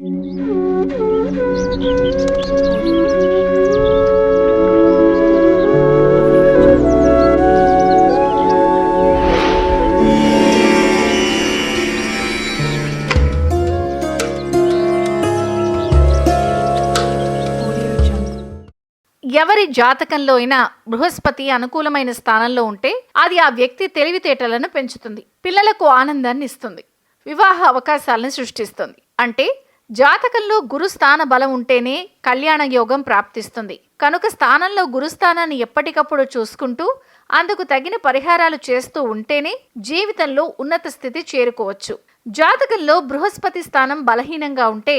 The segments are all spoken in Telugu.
ఎవరి జాతకంలో అయినా బృహస్పతి అనుకూలమైన స్థానంలో ఉంటే అది ఆ వ్యక్తి తెలివితేటలను పెంచుతుంది పిల్లలకు ఆనందాన్ని ఇస్తుంది వివాహ అవకాశాలను సృష్టిస్తుంది. అంటే జాతకంలో గురు స్థాన బలం ఉంటేనే కళ్యాణ యోగం ప్రాప్తిస్తుంది. కనుక స్థానంలో గురుస్థానాన్ని ఎప్పటికప్పుడు చూసుకుంటూ అందుకు తగిన పరిహారాలు చేస్తూ ఉంటేనే జీవితంలో ఉన్నత స్థితి చేరుకోవచ్చు. జాతకంలో బృహస్పతి స్థానం బలహీనంగా ఉంటే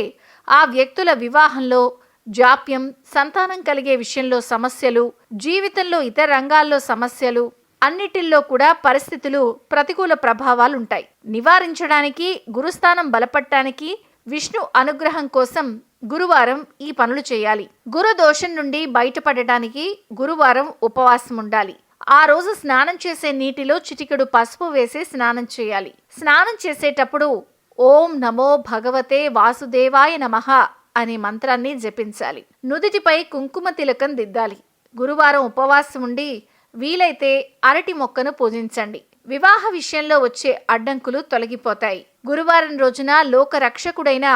ఆ వ్యక్తుల వివాహంలో జాప్యం సంతానం కలిగే విషయంలో సమస్యలు జీవితంలో ఇతర రంగాల్లో సమస్యలు అన్నిటిల్లో కూడా పరిస్థితులు ప్రతికూల ప్రభావాలు ఉంటాయి నివారించడానికి గురుస్థానం బలపడటానికి విష్ణు అనుగ్రహం కోసం గురువారం ఈ పనులు చేయాలి. గురుదోషం నుండి బయటపడటానికి గురువారం ఉపవాసం ఉండాలి. ఆ రోజు స్నానం చేసే నీటిలో చిటికెడు పసుపు వేసి స్నానం చేయాలి. స్నానం చేసేటప్పుడు ఓం నమో భగవతే వాసుదేవాయ నమః అనే మంత్రాన్ని జపించాలి. నుదిటిపై కుంకుమ తిలకం దిద్దాలి. గురువారం ఉపవాసం ఉండి వీలైతే అరటి మొక్కను పూజించండి. వివాహ విషయంలో వచ్చే అడ్డంకులు తొలగిపోతాయి. గురువారం రోజున లోకరక్షకుడైన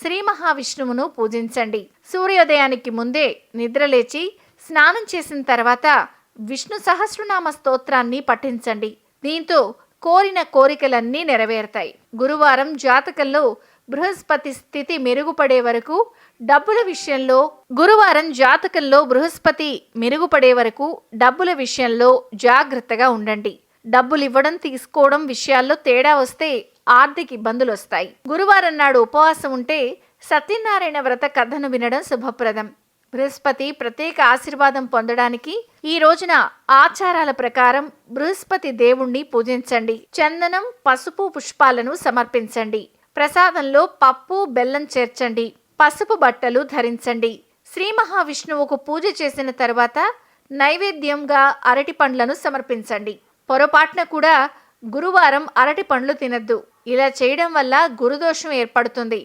శ్రీ మహావిష్ణువును పూజించండి. సూర్యోదయానికి ముందే నిద్రలేచి స్నానం చేసిన తర్వాత విష్ణు సహస్రనామ స్తోత్రాన్ని పఠించండి. దీంతో కోరిన కోరికలన్నీ నెరవేరుతాయి. గురువారం జాతకంలో బృహస్పతి స్థితి మెరుగుపడే వరకు డబ్బుల విషయంలో గురువారం జాతకంలో బృహస్పతి మెరుగుపడే వరకు డబ్బుల విషయంలో జాగ్రత్తగా ఉండండి. డబ్బులు ఇవ్వడం తీసుకోవడం విషయాల్లో తేడా వస్తే ఆర్థిక ఇబ్బందులు వస్తాయి. గురువారం నాడు ఉపవాసం ఉంటే సత్యనారాయణ వ్రత కథను వినడం శుభప్రదం. బృహస్పతి ప్రత్యేక ఆశీర్వాదం పొందడానికి ఈ రోజున ఆచారాల ప్రకారం బృహస్పతి దేవుణ్ణి పూజించండి. చందనం పసుపు పుష్పాలను సమర్పించండి. ప్రసాదంలో పప్పు బెల్లం చేర్చండి. పసుపు బట్టలు ధరించండి. శ్రీ మహావిష్ణువుకు పూజ చేసిన తర్వాత నైవేద్యంగా అరటి పండ్లను సమర్పించండి. పొరపాటున కూడా గురువారం అరటి పండ్లు తినద్దు. ఇలా చేయడం వల్ల గురుదోషం ఏర్పడుతుంది.